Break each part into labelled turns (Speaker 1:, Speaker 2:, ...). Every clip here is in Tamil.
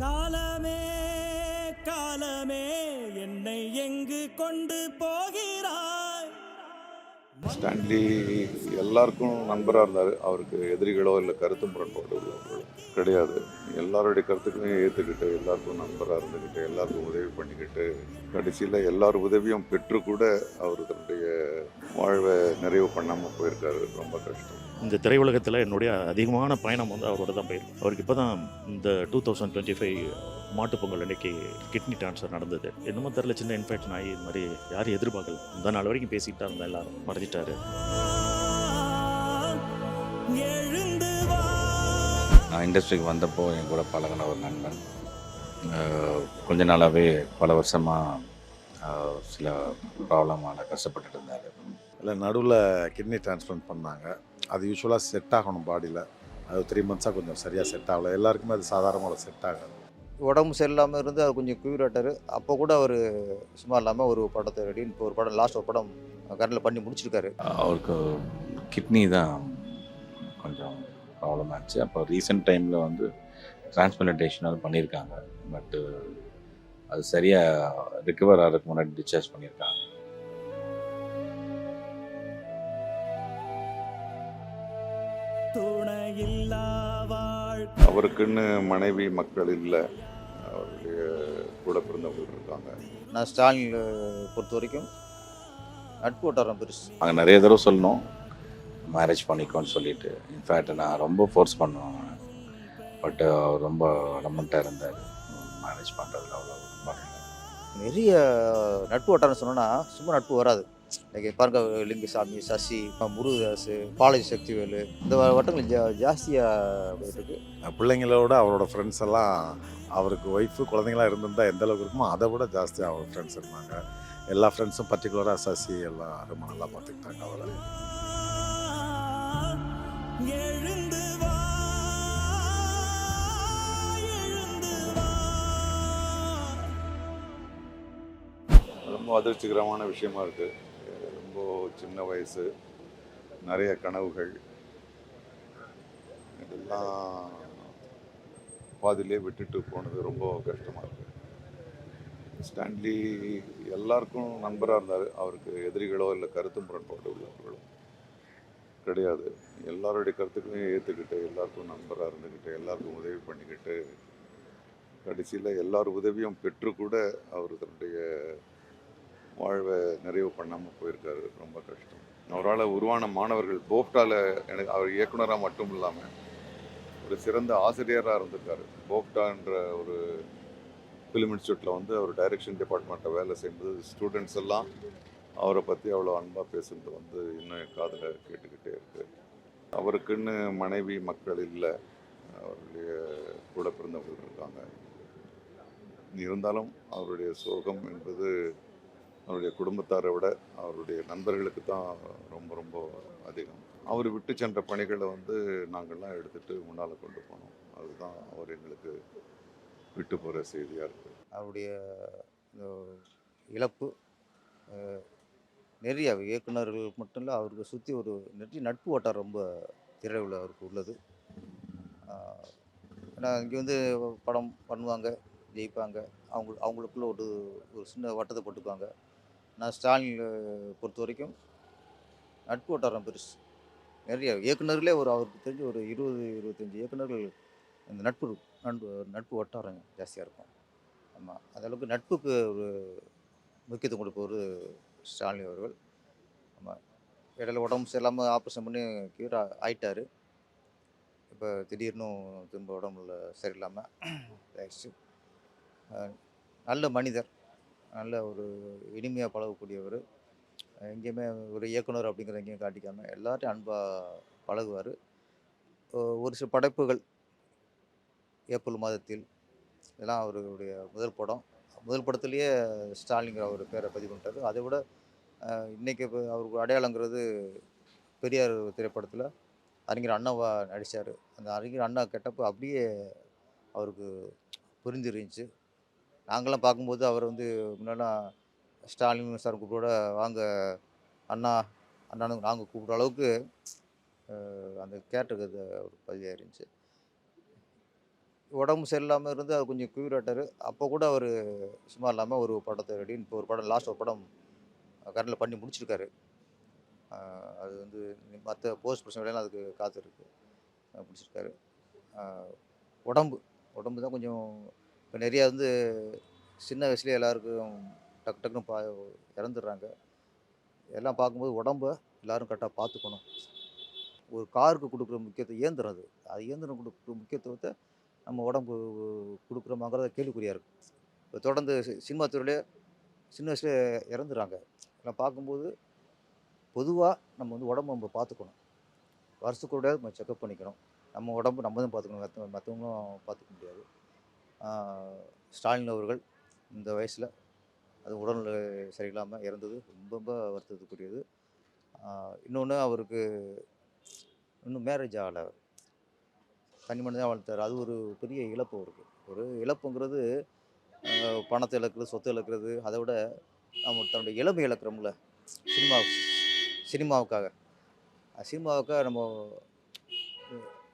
Speaker 1: காலமே காலமே என்னை எங்கு கொண்டு போகிறேன்
Speaker 2: ஸ்டான்லி எல்லாருக்கும் நண்பராக இருந்தார். அவருக்கு எதிரிகளோ இல்லை கருத்து முரண்பாடுகளோ கிடையாது. எல்லாருடைய கருத்துக்களையும் ஏற்றுக்கிட்டு எல்லாருக்கும் நண்பராக இருந்துக்கிட்டு எல்லாருக்கும் உதவி பண்ணிக்கிட்டு கடைசியில் எல்லார் உதவியும் பெற்று கூட அவர் தன்னுடைய வாழ்வை நிறைவு பண்ணாமல் போயிருக்காரு. ரொம்ப கஷ்டம்.
Speaker 3: இந்த திரையுலகத்தில் என்னுடைய அதிகமான பயணம் வந்து அவரோட தான் போயிருக்கு. அவருக்கு இப்போ தான் இந்த two thousand twenty five Mattu Pongal அன்னைக்கு கிட்னி ட்ரான்ஸ்ஃபர் நடந்தது. என்னமோ தெரில சின்ன இன்ஃபெக்ஷன் ஆகி இது மாதிரி யாரும் எதிர்பார்க்கல. இந்த நாள் வரைக்கும் பேசிக்கிட்டா இருந்தா எல்லாரும் மறைஞ்சிட்டாரு.
Speaker 4: நான் இண்டஸ்ட்ரிக்கு வந்தப்போ என் கூட பழகின ஒரு நண்பன். கொஞ்ச நாளாகவே பல வருஷமாக சில ப்ராப்ளமால் கஷ்டப்பட்டுட்டு இருந்தார்.
Speaker 5: இல்லை நடுவில் கிட்னி டிரான்ஸ்பிளான்ட் பண்ணாங்க. அது யூஸ்வலாக செட் ஆகணும் பாடியில் அது த்ரீ மந்த்ஸாக கொஞ்சம் சரியாக செட் ஆகலை. எல்லாருக்குமே அது சாதாரணமாக செட் ஆகாது.
Speaker 6: உடம்பு சரியில்லாமல் இருந்து அவர் கொஞ்சம் குயிராட்டார் அப்போ கூட அவர் சும்மா இல்லாமல் ஒரு படத்தை ரெடி இப்போ ஒரு படம் லாஸ்ட் ஒரு படம் கரண்டில் பண்ணி முடிச்சிருக்காரு.
Speaker 4: அவருக்கு கிட்னி தான் கொஞ்சம் ப்ராப்ளம் ஆச்சு. அப்போ ரீசெண்ட் டைமில் வந்து டிரான்ஸ்பிளான்டேஷன் பண்ணியிருக்காங்க பட்டு அது சரியாக ரிக்கவர் ஆகிறதுக்கு முன்னாடி டிஸ்சார்ஜ் பண்ணியிருக்காங்க
Speaker 2: அவருக்குன்னு மனைவி மக்கள் இல்லை. அவருடைய கூட பிறந்தவங்க இருக்காங்க.
Speaker 6: நான் ஸ்டாலின் பொறுத்த வரைக்கும் நட்பு வட்டாரம் பெருசு.
Speaker 4: நாங்கள் நிறைய தடவை சொல்லணும். மேரேஜ் பண்ணிக்கோன்னு சொல்லிட்டு. இன்ஃபேக்ட் நான் ரொம்ப ஃபோர்ஸ் பண்ணுவேன் பட் அவர் ரொம்ப அடமெண்ட்டாக இருந்தார். மேரேஜ் பண்ணுறதுல அவ்வளோ.
Speaker 6: நிறைய நட்பு வட்டாரம் சொன்னோன்னா சும்மா நட்பு வராது. லைக் பாருங்க லிங்குசாமி சசி முருகதாஸ் பாலாஜி சக்திவேலு இந்த வட்டங்கள் ஜா ஜாஸ்தியாக போயிட்டு இருக்கு
Speaker 5: பிள்ளைங்களோட அவரோட ஃப்ரெண்ட்ஸ் எல்லாம் அவருக்கு ஒய்ஃபு குழந்தைங்களாம் இருந்திருந்தா எந்த அளவுக்கு இருக்குமோ அதை விட ஜாஸ்தியாக அவர் ஃப்ரெண்ட்ஸ் இருந்தாங்க. எல்லா ஃப்ரெண்ட்ஸும் பர்டிகுலராக சசி எல்லாம் ரொம்ப நல்லா பார்த்துக்கிட்டாங்க அவரை.
Speaker 1: எழுந்து வா எழுந்து வா
Speaker 2: ரொம்ப அதிர்ச்சிகரமான விஷயமா இருக்கு. ரொம்ப சின்ன வயசு நிறைய கனவுகள். இதெல்லாம் பாதியிலே விட்டுட்டு போனது ரொம்ப கஷ்டமாக இருக்கு. ஸ்டான்லி எல்லாருக்கும் நண்பராக இருந்தார். அவருக்கு எதிரிகளோ இல்லை கருத்து முரண்பாடு உள்ளவர்களோ கிடையாது. எல்லாருடைய கருத்துக்களையும் ஏற்றுக்கிட்டு எல்லாருக்கும் நண்பராக இருந்துக்கிட்டு எல்லாருக்கும் உதவி பண்ணிக்கிட்டு கடைசியில் எல்லார் உதவியும் பெற்று கூட அவர் தன்னுடைய வாழ்வை நிறைவு பண்ணாமல் போயிருக்காரு. ரொம்ப கஷ்டம். அவரால் உருவான மாணவர்கள் போப்டாவில் எனக்கு அவர் இயக்குனராக மட்டும் இல்லாமல் ஒரு சிறந்த ஆசிரியராக இருந்திருக்காரு. போப்டான்ற ஒரு ஃபிலிம் இன்ஸ்டியூட்டில் வந்து அவர் டைரக்ஷன் டிபார்ட்மெண்ட்டை வேலை செய்யும்போது ஸ்டூடெண்ட்ஸ் எல்லாம் அவரை பற்றி அவ்வளோ அன்பாக பேசுறது வந்து இன்னும் என் காதில் கேட்டுக்கிட்டே இருக்குது அவருக்குன்னு மனைவி மக்கள் இல்லை. அவருடைய கூட பிறந்தவர்கள் இருக்காங்க. இருந்தாலும் அவருடைய சோகம் என்பது அவருடைய குடும்பத்தாரை விட அவருடைய நண்பர்களுக்கு தான் ரொம்ப ரொம்ப அதிகம். அவர் விட்டு சென்ற பணிகளை வந்து நாங்கள்லாம் எடுத்துட்டு முன்னால் கொண்டு போனோம். அதுதான் அவர் எங்களுக்கு விட்டு போகிற செய்தியாக இருக்குது
Speaker 6: அவருடைய இழப்பு நிறைய இயக்குனர்கள் மட்டும் இல்லை அவருக்கு சுற்றி ஒரு நிறைய நட்பு வட்டாரம் ரொம்ப திரையுள்ள அவருக்கு உள்ளது. ஏன்னா இங்கே வந்து படம் பண்ணுவாங்க ஜெயிப்பாங்க. அவங்க அவங்களுக்குள்ள ஒரு ஒரு சின்ன வட்டத்தை போட்டுக்குவாங்க நான் ஸ்டாலின் பொறுத்த வரைக்கும் நட்பு வட்டாரம் பெருசு. நிறைய இயக்குனர்களே ஒரு அவருக்கு தெரிஞ்சு ஒரு இருபது இருபத்தஞ்சி இயக்குநர்கள் இந்த நட்பு நட்பு நட்பு வட்டாரம் ஜாஸ்தியாக இருக்கும். ஆமாம் அதளவுக்கு நட்புக்கு ஒரு முக்கியத்துவம் கொடுப்பவர் ஸ்டாலின் அவர்கள். ஆமாம் இடையில உடம்பு சரியில்லாமல் ஆப்ரேஷன் பண்ணி கியூர் ஆயிட்டார். இப்போ திடீர்னு திரும்ப உடம்புல சரியில்லாமல் ஆயிடுச்சு நல்ல மனிதர். நல்ல ஒரு இனிமையாக பழகக்கூடியவர். எங்கேயுமே ஒரு இயக்குனர் அப்படிங்கிற எங்கேயும் காட்டிக்காமல் எல்லார்ட்டையும் அன்பாக பழகுவார். ஒரு சில படைப்புகள் ஏப்ரல் மாதத்தில் இதெல்லாம் அவருடைய முதல் படம். முதல் படத்துலேயே ஸ்டாலின்கிற அவர் பேரை பதிவு பண்ணிட்டார். அதை விட இன்றைக்கி இப்போ அவருக்கு அடையாளங்கிறது பெரியார் திரைப்படத்தில் அறிஞர் அண்ணாவா நடித்தார் அந்த அறிஞர் அண்ணா கெட்டப்போ அப்படியே அவருக்கு புரிஞ்சிருந்துச்சு. நாங்களாம் பார்க்கும்போது அவர் வந்து முன்னெல்லாம் ஸ்டாலின் சார் கூப்பிட வாங்க அண்ணா அண்ணானு நாங்கள் கூப்பிட்ற அளவுக்கு அந்த கேரக்டருக்கு ஒரு பதிவாக இருந்துச்சு. உடம்பு சரியில்லாமல் இருந்து அது கொஞ்சம் குயிராட்டார் அப்போ கூட அவர் சும்மா இல்லாமல் ஒரு படத்தை ரெடி இப்போ ஒரு படம் லாஸ்ட் ஒரு படம் கரண்டில் பண்ணி முடிச்சிருக்காரு. அது வந்து மற்ற போஸ்ட் ப்ரொடக்ஷன் வேலையெல்லாம் அதுக்கு காத்திருக்கு. ஆஹ் முடிச்சிருக்காரு. உடம்பு உடம்பு தான் கொஞ்சம் இப்போ நிறையா வந்து சின்ன வயசுலேயே எல்லாருக்கும் டக்கு டக்குன்னு பா இறந்துடுறாங்க. எல்லாம் பார்க்கும்போது உடம்ப எல்லாரும் கரெக்டாக பார்த்துக்கணும். ஒரு காருக்கு கொடுக்குற முக்கியத்துவம் இயந்திரம் அது. அது இயந்திரம் கொடுக்குற முக்கியத்துவத்தை நம்ம உடம்பு கொடுக்குறோமாங்கிறத கேள்விக்குறியாக இருக்குது இப்போ தொடர்ந்து சினிமா துறையிலே சின்ன வயசுலேயே இறந்துடுறாங்க. எல்லாம் பார்க்கும்போது பொதுவாக நம்ம வந்து உடம்பு நம்ம பார்த்துக்கணும். வருஷத்துக்கு நம்ம செக்கப் பண்ணிக்கணும். நம்ம உடம்பு நம்ம தான் பார்த்துக்கணும். மற்ற மற்றவங்களும் பார்த்துக்க முடியாது. ஸ்டாலின் அவர்கள் இந்த வயசில் அது உடல்நிலை சரியில்லாமல் இறந்தது ரொம்ப ரொம்ப வருத்தத்துக்குரியது. இன்னொன்று அவருக்கு இன்னும் மேரேஜ் ஆகலை. தனி மனிதன் வளர்த்தார் அது ஒரு பெரிய இழப்பு அவருக்கு. ஒரு இழப்புங்கிறது பணத்தை இழக்கிறது சொத்து இழக்கிறது அதை விட நம்ம தன்னுடைய இளமை இழக்கிறோம்ல சினிமா சினிமாவுக்காக. சினிமாவுக்காக நம்ம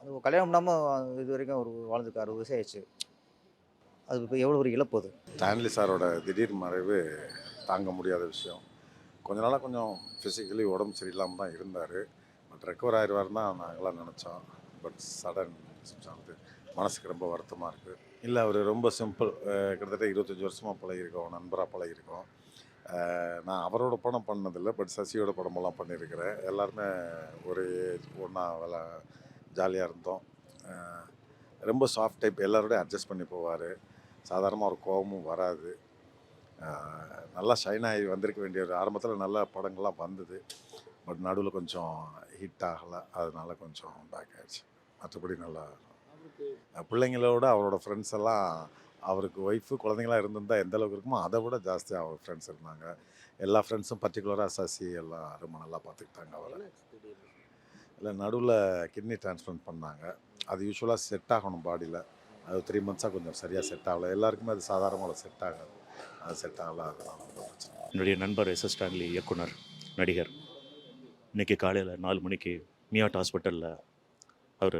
Speaker 6: அது கல்யாணம் பண்ணாமல் இது வரைக்கும் ஒரு வாழ்ந்துருக்கு அறுபது வயசு ஆயிடுச்சு அது இப்போ எவ்வளோ ஒரு இழப்பு அது?
Speaker 5: ஸ்டான்லி சாரோட திடீர் மறைவு தாங்க முடியாத விஷயம். கொஞ்ச நாளாக கொஞ்சம் ஃபிசிக்கலி உடம்பு சரியில்லாமல் தான் இருந்தார். பட் ரெக்கவர் ஆயிடுவார் தான் நாங்களாம் நினச்சோம். பட் சடன் அது மனசுக்கு ரொம்ப வருத்தமாக இருக்குது இல்லை அவர் ரொம்ப சிம்பிள் கிட்டத்தட்ட இருபத்தஞ்சி வருஷமாக பழகிருக்கோம் நண்பராக பழகிருக்கோம் நான் அவரோட படம் பண்ணதில்லை. பட் சசியோட படமெல்லாம் பண்ணியிருக்கிறேன். எல்லாருமே ஒரு ஒன்றா வேலை ஜாலியாக இருந்தோம். ரொம்ப சாஃப்ட் டைப் எல்லாரோடையும் அட்ஜஸ்ட் பண்ணி போவார். சாதாரணமாக ஒரு கோபமும் வராது. நல்லா ஷைன் ஆகி வந்திருக்க வேண்டிய ஒரு ஆரம்பத்தில் நல்ல படங்கள்லாம் வந்தது. பட் நடுவில் கொஞ்சம் ஹிட் ஆகலை. அதனால கொஞ்சம் பேக் ஆகிடுச்சு மற்றபடி நல்லா பிள்ளைங்களோட அவரோட ஃப்ரெண்ட்ஸ் எல்லாம் அவருக்கு ஒய்ஃபு குழந்தைங்களாம் இருந்திருந்தால் எந்த அளவுக்கு இருக்குமோ அதை விட ஜாஸ்தியாக அவர் ஃப்ரெண்ட்ஸ் இருந்தாங்க. எல்லா ஃப்ரெண்ட்ஸும் பர்டிகுலராக சசி எல்லாம் ரொம்ப நல்லா பார்த்துக்கிட்டாங்க அவரை. இல்லை நடுவில் கிட்னி டிரான்ஸ்பிளான்ட் பண்ணாங்க. அது யூஸ்வலாக செட் ஆகணும் பாடியில் அது த்ரீ மந்த்ஸாக கொஞ்சம் சரியாக செட் ஆகலை. எல்லாருக்குமே அது சாதாரணமாக செட் ஆகாது. அது செட் ஆகல அதெல்லாம் ரொம்ப பிரச்சனை
Speaker 3: என்னுடைய நண்பர் எஸ் எஸ் ஸ்டான்லி இயக்குனர் நடிகர். இன்னைக்கு காலையில் நாலு மணிக்கு மியாட் ஹாஸ்பிட்டலில் அவர்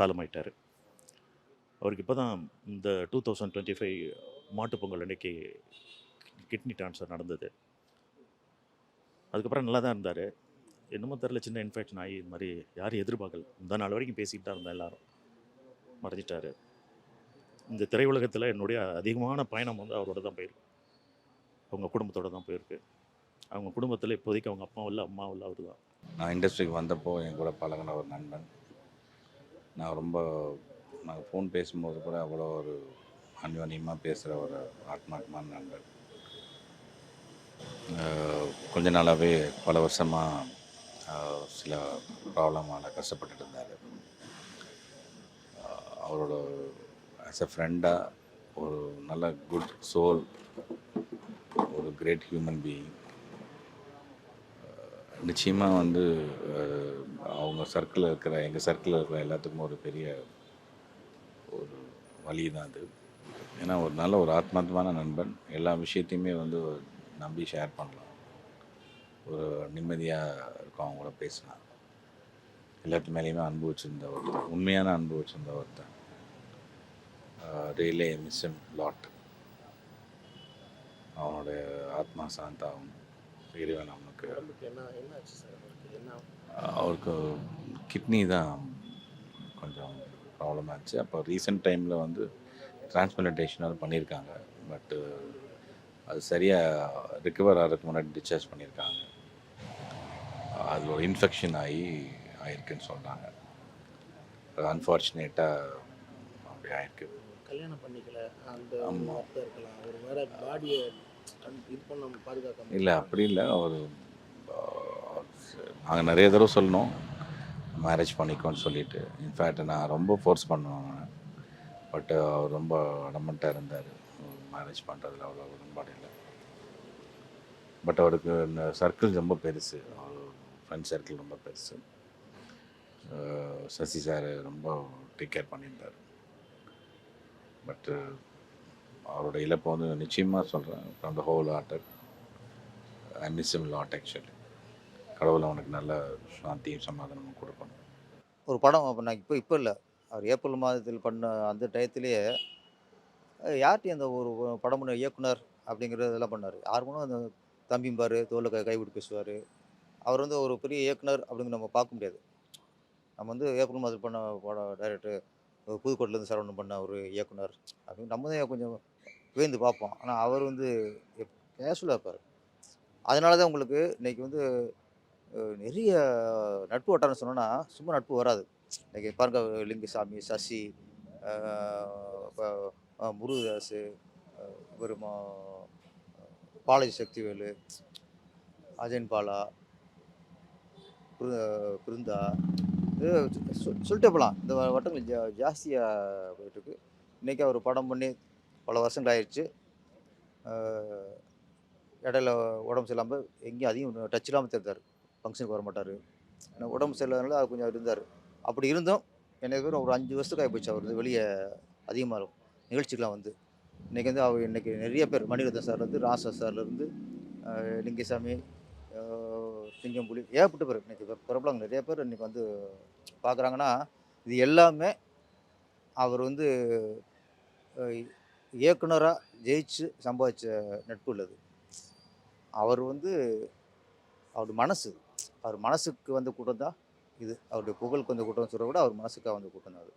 Speaker 3: காலமாயிட்டார். அவருக்கு இப்போ தான் இந்த two thousand twenty five Mattu Pongal அன்னைக்கு கிட்னி ட்ரான்ஸ்ஃபர் நடந்தது. அதுக்கப்புறம் நல்லா தான் இருந்தார். என்னமோ தெரில சின்ன இன்ஃபெக்ஷன் ஆகி இது மாதிரி யாரும் எதிர்பார்க்கல. இந்த நாள் வரைக்கும் பேசிக்கிட்டு தான் இருந்தோம் எல்லாரும். மறைஞ்சிட்டாரு. இந்த திரையுலகத்தில் என்னுடைய அதிகமான பயணம் வந்து அவரோட தான் போயிருக்கு. அவங்க குடும்பத்தோட தான் போயிருக்கு. அவங்க குடும்பத்தில் இப்போதைக்கு அவங்க அப்பாவும் இல்லை அம்மாவும் இல்லை அவர் தான்.
Speaker 4: நான் இண்டஸ்ட்ரிக்கு வந்தப்போ என் கூட பழகின ஒரு நண்பன். நான் ரொம்ப நான் ஃபோன் பேசும்போது கூட அவ்வளோ ஒரு அன்யோன்யமாக பேசுகிற ஒரு ஆத்மாத்மான நண்பன். கொஞ்ச நாளாகவே பல வருஷமாக சில ப்ராப்ளமால் கஷ்டப்பட்டுட்டு இருந்தார். அவரோட ஆஸ் எ ஃப்ரெண்டாக ஒரு நல்ல குட் சோல் ஒரு கிரேட் ஹியூமன் பீயிங் நிச்சயமாக வந்து uh, அவங்க சர்க்கிளில் இருக்கிற எங்கள் சர்க்கிளில் இருக்கிற எல்லாத்துக்கும் ஒரு பெரிய ஒரு வழி தான் அது. ஏன்னா ஒரு நல்ல ஒரு ஆத்மாத்மான நண்பன் எல்லா விஷயத்தையுமே வந்து நம்பி ஷேர் பண்ணலாம். ஒரு நிம்மதியாக இருக்கும் அவங்க கூட பேசினா. எல்லாத்து மேலேயுமே அனுபவிச்சிருந்த வச்சுருந்த ஒருத்தன் உண்மையான அனுபவிச்சிருந்த வச்சுருந்த ஒருத்தன் மிஷன் லாட் அவனுடைய ஆத்மா சாந்தாவும் இறைவன் அவனுக்கு uh, அவருக்கு கிட்னி தான் கொஞ்சம் ப்ராப்ளம் ஆச்சு. அப்போ ரீசெண்ட் டைமில் வந்து டிரான்ஸ்பிளான்டேஷன் பண்ணியிருக்காங்க. பட்டு uh, அது சரியாக ரிக்கவர் ஆகிறதுக்கு முன்னாடி டிஸ்சார்ஜ் பண்ணியிருக்காங்க. அதில் ஒரு இன்ஃபெக்ஷன் ஆகி ஆயிருக்குன்னு சொல்கிறாங்க அன்ஃபார்ச்சுனேட்டாக அப்படி ஆயிருக்கு.
Speaker 7: கல்யாணம் பண்ணிக்கல. அந்த. வார்த்தை இருக்கலாம். ஒரு வேற பாடியை இது பண்ண பாதுகாக்க
Speaker 4: இல்லை அப்படி இல்லை. அவர் நாங்கள் நிறைய தடவை சொன்னோம் மேரேஜ் பண்ணிக்கோன்னு சொல்லிட்டு. இன்ஃபேக்ட் நான் ரொம்ப ஃபோர்ஸ் பண்ணுவேன் பட் அவர் ரொம்ப அடமெண்ட்டாக இருந்தார். மேரேஜ் பண்ணுறதுல அவ்வளோ உடன்பாடு இல்லை. பட் அவருக்கு இந்த சர்க்கிள் ரொம்ப பெருசு. அவர் ஃப்ரெண்ட் சர்க்கிள் ரொம்ப பெருசு. சசி சார் ரொம்ப டேக் கேர் பண்ணியிருந்தார். பட்டு uh, அவரோட இழப்பை வந்து நிச்சயமாக சொல்கிறேன் from the whole order I miss him lot actually கடவுள் அவனுக்கு நல்ல சாந்தியும் சமாதானமும் கொடுக்கணும்
Speaker 6: ஒரு படம் அப்போ நான் இப்போ இப்போ இல்லை. அவர் ஏப்ரல் மாதத்தில் பண்ண அந்த டயத்திலேயே யார்கிட்டையும் அந்த ஒரு படம் பண்ண இயக்குனர் அப்படிங்கிறதெல்லாம் பண்ணார். யாருக்கும் அந்த தம்பிம்பார் தோலை கை கைவிட்டு பேசுவார். அவர் வந்து ஒரு பெரிய இயக்குனர் அப்படிங்கிற நம்ம பார்க்க முடியாது. நம்ம வந்து ஏப்ரல் மாதத்தில் பண்ண படம் டைரக்டர் புதுக்கோட்டிலேருந்து சரவணம் பண்ண ஒரு இயக்குனர் அப்படின்னு நம்ம தான் கொஞ்சம் வியந்து பார்ப்போம். ஆனால் அவர் வந்து கேஷுவலாக இருப்பார். அதனால தான் உங்களுக்கு இன்னைக்கு வந்து நிறைய நட்பு வட்டாரம் சொன்னோன்னா சும்மா நட்பு வராது. இன்றைக்கி பாருங்க லிங்குசாமி சசி முருகதாஸ் அஹ், பாலாஜி சக்திவேலு அஜயன் பாலா பிருந்தா இது சொ- சொல்லிட்டே போகலாம் இந்த வட்டங்கள் ஜா ஜாஸ்தியாக போயிட்டுருக்கு. இன்றைக்கி அவர் படம் பண்ணி பல வருஷங்கள் ஆயிடுச்சு. இடையில உடம்பு சரியில்லாமல் எங்கேயும் அதிகம் டச் இல்லாமல் தெரிந்தார் ஃபங்க்ஷனுக்கு வர மாட்டார். ஏன்னா உடம்பு சரியில்லாதனால அவர் கொஞ்சம் இருந்தார். அப்படி இருந்தும் எனக்கு ஒரு அஞ்சு வருஷத்துக்கு ஆகி போச்சு. அவர் வந்து வெளியே அதிகமாக இருக்கும். நிகழ்ச்சிக்கெலாம் வந்து. இன்றைக்கி வந்து அவர் இன்றைக்கி நிறைய பேர் மணிரத்னம் சார்லேருந்து ராசா சார்லேருந்து லிங்கசாமி சிங்கம் புலி. ஏகப்பட்ட பேர்? இன்றைக்கி பிரபலம் நிறைய பேர் இன்றைக்கி வந்து பார்க்குறாங்கன்னா இது எல்லாமே அவர் வந்து இயக்குனராக ஜெயிச்சு சம்பாதிச்ச நட்பு உள்ளது. அவர் வந்து அவர் மனசு அவர் மனசுக்கு வந்து கூட்டம் தான் இது. அவருடைய புகழுக்கு வந்து கூட்டம் சொல்கிற விட அவர் மனசுக்காக வந்து கூட்டம் தான் அது.